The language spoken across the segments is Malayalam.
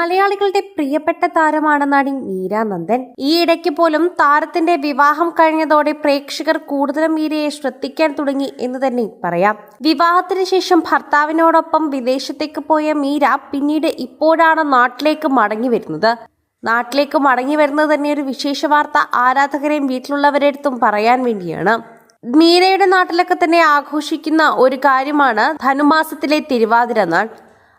മലയാളികളുടെ പ്രിയപ്പെട്ട താരമാണ് നടി മീര നന്ദൻ. ഈ ഇടയ്ക്ക് പോലും താരത്തിന്റെ വിവാഹം കഴിഞ്ഞതോടെ പ്രേക്ഷകർ കൂടുതലും മീരയെ ശ്രദ്ധിക്കാൻ തുടങ്ങി എന്ന് തന്നെ പറയാം. വിവാഹത്തിന് ശേഷം ഭർത്താവിനോടൊപ്പം വിദേശത്തേക്ക് പോയ മീര പിന്നീട് ഇപ്പോഴാണ് നാട്ടിലേക്ക് മടങ്ങി വരുന്നത്. നാട്ടിലേക്ക് മടങ്ങി വരുന്നത് തന്നെ ഒരു വിശേഷ വാർത്ത ആരാധകരെയും വീട്ടിലുള്ളവരെടുത്തും പറയാൻ വേണ്ടിയാണ്. മീരയുടെ നാട്ടിലൊക്കെ തന്നെ ആഘോഷിക്കുന്ന ഒരു കാര്യമാണ് ധനുമാസത്തിലെ തിരുവാതിര നാൾ.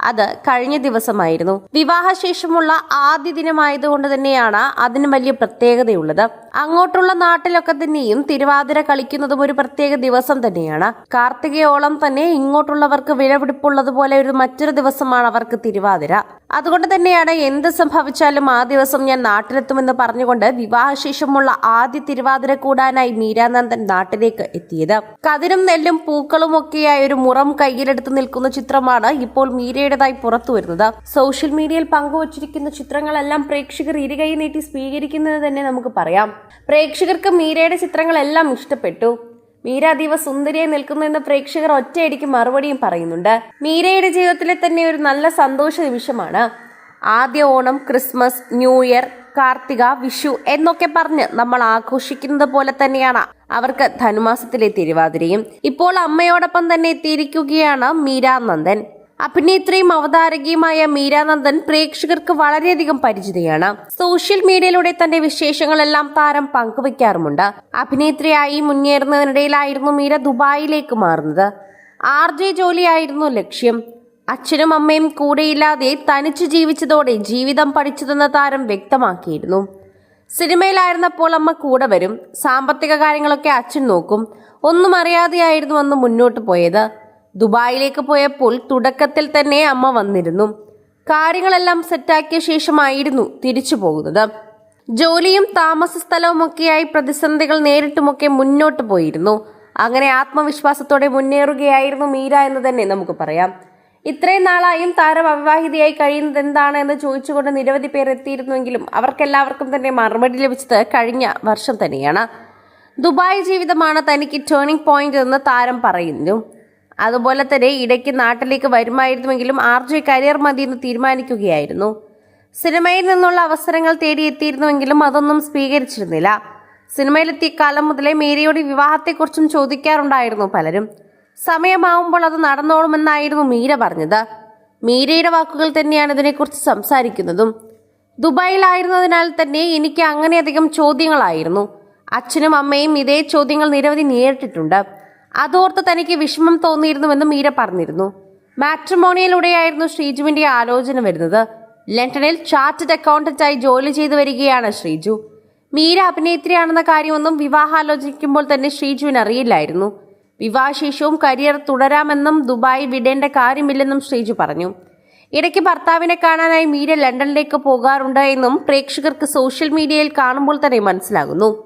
അത് കഴിഞ്ഞ ദിവസമായിരുന്നു. വിവാഹശേഷമുള്ള ആദ്യ ദിനമായതുകൊണ്ട് തന്നെയാണ് അതിന് വലിയ പ്രത്യേകതയുള്ളത്. അങ്ങോട്ടുള്ള നാട്ടിലൊക്കെ തന്നെയും തിരുവാതിര കളിക്കുന്നതും ഒരു പ്രത്യേക ദിവസം തന്നെയാണ്. കാർത്തികയോളം തന്നെ ഇങ്ങോട്ടുള്ളവർക്ക് വിലപിടിപ്പുള്ളതുപോലെ ഒരു മറ്റൊരു ദിവസമാണ് അവർക്ക് തിരുവാതിര. അതുകൊണ്ട് തന്നെയാണ് എന്ത് സംഭവിച്ചാലും ആ ദിവസം ഞാൻ നാട്ടിലെത്തുമെന്ന് പറഞ്ഞുകൊണ്ട് വിവാഹശേഷമുള്ള ആദ്യ തിരുവാതിര കൂടാനായി മീരാനന്ദൻ നാട്ടിലേക്ക് എത്തിയത്. കതിരും നെല്ലും പൂക്കളും ഒക്കെയായി ഒരു മുറം കയ്യിലെടുത്ത് നിൽക്കുന്ന ചിത്രമാണ് ഇപ്പോൾ മീരയുടേതായി പുറത്തു വരുന്നത്. സോഷ്യൽ മീഡിയയിൽ പങ്കുവച്ചിരിക്കുന്ന ചിത്രങ്ങളെല്ലാം പ്രേക്ഷകർ ഇരുകൈ നീട്ടി സ്വീകരിക്കുന്നത് തന്നെ നമുക്ക് പറയാം. പ്രേക്ഷകർക്ക് മീരയുടെ ചിത്രങ്ങളെല്ലാം ഇഷ്ടപ്പെട്ടു. മീര അതീവ സുന്ദരിയായി നിൽക്കുന്നുവെന്ന് പ്രേക്ഷകർ ഒറ്റയടിക്ക് മറുപടിയും പറയുന്നുണ്ട്. മീരയുടെ ജീവിതത്തിലെ തന്നെ ഒരു നല്ല സന്തോഷ നിമിഷമാണ്. ആദ്യ Onam Christmas new year Karthika Vishu എന്നൊക്കെ പറഞ്ഞ് നമ്മൾ ആഘോഷിക്കുന്നത് പോലെ തന്നെയാണ് അവർക്ക് ധനുമാസത്തിലെ തിരുവാതിരയും. ഇപ്പോൾ അമ്മയോടൊപ്പം തന്നെ എത്തിയിരിക്കുകയാണ് മീരാ നന്ദൻ. അഭിനേത്രിയും അവതാരകയുമായ മീരാനന്ദൻ പ്രേക്ഷകർക്ക് വളരെയധികം പരിചിതയാണ്. സോഷ്യൽ മീഡിയയിലൂടെ തന്റെ വിശേഷങ്ങളെല്ലാം താരം പങ്കുവയ്ക്കാറുമുണ്ട്. അഭിനേത്രിയായി മുന്നേറുന്നതിനിടയിലായിരുന്നു മീര ദുബായിലേക്ക് മാറുന്നത്. ആർ ജെ ജോലിയായിരുന്നു ലക്ഷ്യം. അച്ഛനും അമ്മയും കൂടെയില്ലാതെ തനിച്ചു ജീവിച്ചതോടെ ജീവിതം പഠിച്ചതെന്ന താരം വ്യക്തമാക്കിയിരുന്നു. സിനിമയിലായിരുന്നപ്പോൾ അമ്മ കൂടെ വരും. സാമ്പത്തിക കാര്യങ്ങളൊക്കെ അച്ഛൻ നോക്കും. ഒന്നും അറിയാതെയായിരുന്നു അന്ന് മുന്നോട്ട് പോയത്. ദുബായിലേക്ക് പോയപ്പോൾ തുടക്കത്തിൽ തന്നെ അമ്മ വന്നിരുന്നു. കാര്യങ്ങളെല്ലാം സെറ്റാക്കിയ ശേഷമായിരുന്നു തിരിച്ചു പോകുന്നത്. ജോലിയും താമസ സ്ഥലവുമൊക്കെയായി പ്രതിസന്ധികൾ നേരിട്ടുമൊക്കെ മുന്നോട്ട് പോയിരുന്നു. അങ്ങനെ ആത്മവിശ്വാസത്തോടെ മുന്നേറുകയായിരുന്നു മീര എന്ന് തന്നെ നമുക്ക് പറയാം. ഇത്രയും നാളായും താരം അവിവാഹിതയായി കഴിയുന്നത് എന്താണ് എന്ന് ചോദിച്ചുകൊണ്ട് നിരവധി പേർ എത്തിയിരുന്നുവെങ്കിലും അവർക്കെല്ലാവർക്കും തന്നെ മറുപടി ലഭിച്ചത് കഴിഞ്ഞ വർഷം തന്നെയാണ്. ദുബായ് ജീവിതമാണ് തനിക്ക് ടേണിംഗ് പോയിന്റ് എന്ന് താരം പറയുന്നു. അതുപോലെ തന്നെ ഇടയ്ക്ക് നാട്ടിലേക്ക് വരുമായിരുന്നുവെങ്കിലും ആർ ജെ കരിയർ മതി എന്ന് തീരുമാനിക്കുകയായിരുന്നു. സിനിമയിൽ നിന്നുള്ള അവസരങ്ങൾ തേടിയെത്തിയിരുന്നുവെങ്കിലും അതൊന്നും സ്വീകരിച്ചിരുന്നില്ല. സിനിമയിലെത്തിയ കാലം മുതലേ മേരിയോട് വിവാഹത്തെക്കുറിച്ചും ചോദിക്കാറുണ്ടായിരുന്നു പലരും. സമയമാവുമ്പോൾ അത് നടന്നോളുമെന്നായിരുന്നു മീര പറഞ്ഞത്. മീരയുടെ വാക്കുകൾ തന്നെയാണ് ഇതിനെക്കുറിച്ച് സംസാരിക്കുന്നതും. ദുബായിലായിരുന്നതിനാൽ തന്നെ എനിക്ക് അങ്ങനെയധികം ചോദ്യങ്ങളായിരുന്നു. അച്ഛനും അമ്മയും ഇതേ ചോദ്യങ്ങൾ നിരവധി നേരിട്ടിട്ടുണ്ട്. അതോർത്ത് തനിക്ക് വിഷമം തോന്നിയിരുന്നുവെന്ന് മീര പറഞ്ഞിരുന്നു. മാട്രിമോണിയിലൂടെയായിരുന്നു ശ്രീജുവിന്റെ ആലോചന വരുന്നത്. ലണ്ടനിൽ ചാർട്ടഡ് അക്കൗണ്ടന്റായി ജോലി ചെയ്തു വരികയാണ് ശ്രീജു. മീര അഭിനേത്രിയാണെന്ന കാര്യമൊന്നും വിവാഹാലോചിക്കുമ്പോൾ തന്നെ ശ്രീജുവിന് അറിയില്ലായിരുന്നു വിവാഹശേഷവും കരിയർ തുടരാമെന്നും ദുബായ് വിടേണ്ട കാര്യമില്ലെന്നും ശ്രീജു പറഞ്ഞു. ഇടയ്ക്ക് ഭർത്താവിനെ കാണാനായി മീര ലണ്ടനിലേക്ക് പോകാറുണ്ട് എന്നും പ്രേക്ഷകർക്ക് സോഷ്യൽ മീഡിയയിൽ കാണുമ്പോൾ തന്നെ മനസ്സിലാകുന്നു.